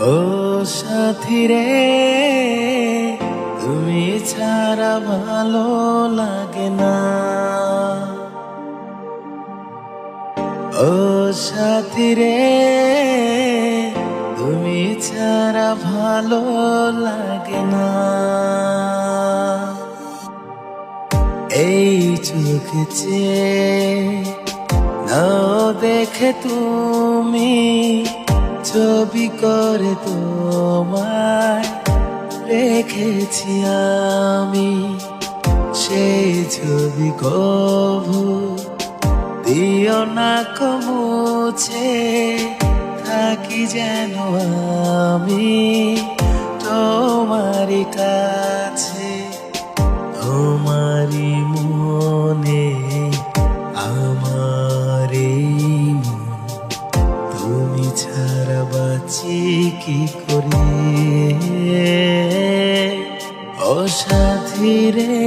ও সাথী রে, তুমি ছাড়া ভালো লাগে না। ও সাথী রে, তুমি ছাড়া ভালো লাগে না। এই চোখে নাও দেখে তুমি ছবি করে তোমায় রেখেছি আমি। সেই ছবি কভু দিও না কমুছে থাকি যেন আমি তোমারই কাছে। ছাড়া বাঁচি কি করে? ও সাথী রে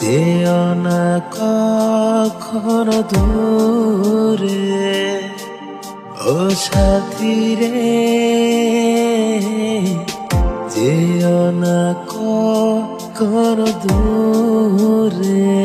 যেও না কখনো দূরে। ও রে যেও না কখনো দূরে।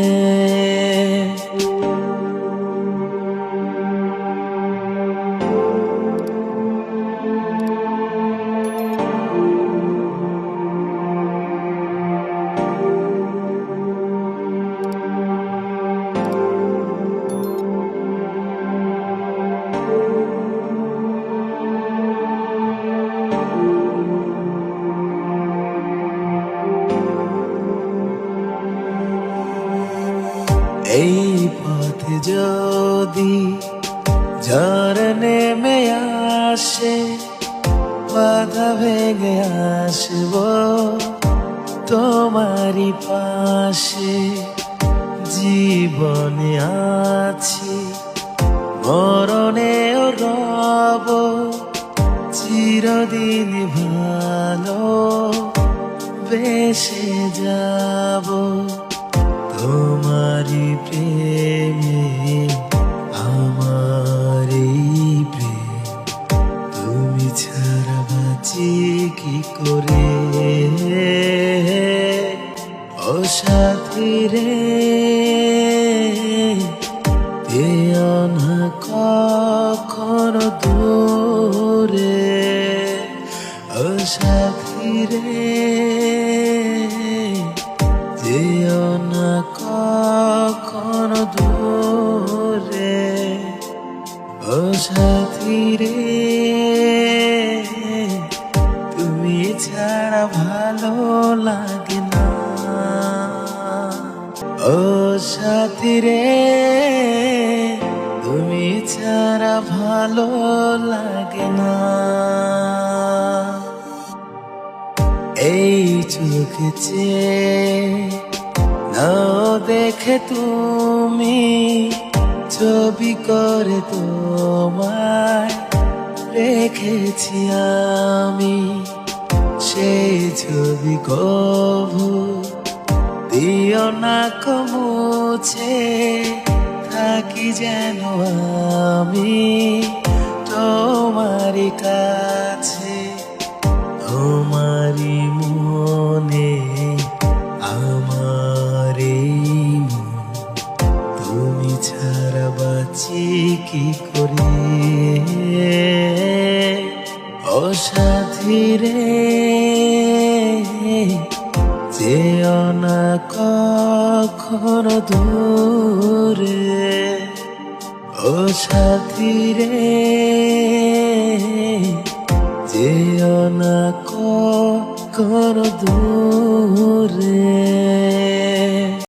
পথে যদি ঝড় নেমে আসে, বাধা ভেঙে আসব তোমারই পাশে। জীবনে আছি মরণেও রব, চিরদিন ভালো বেসে যাব। তোমারি প্রেমে আমার প্রেম। তুমি ছাড়া বাঁচি কি করে? ও সাথী রে না কখনো দূরে। ও সাথী রে যেও না কখনো দূরে তুমি ছাড়া ভালো লাগে না। ও তুমি ছাড়া ভালো লাগে না। এই চোখে চেয়ে নাও দেখে তুমি, ছবি করে তোমায় রেখেছি আমি। সেই ছবি কভু দিও না কমুছে থাকি যেন আমি তোমারই কাছে। ও সাথী রে যেও না কখনো দূরে। ও সাথী রে যেও না কখনো দূরে।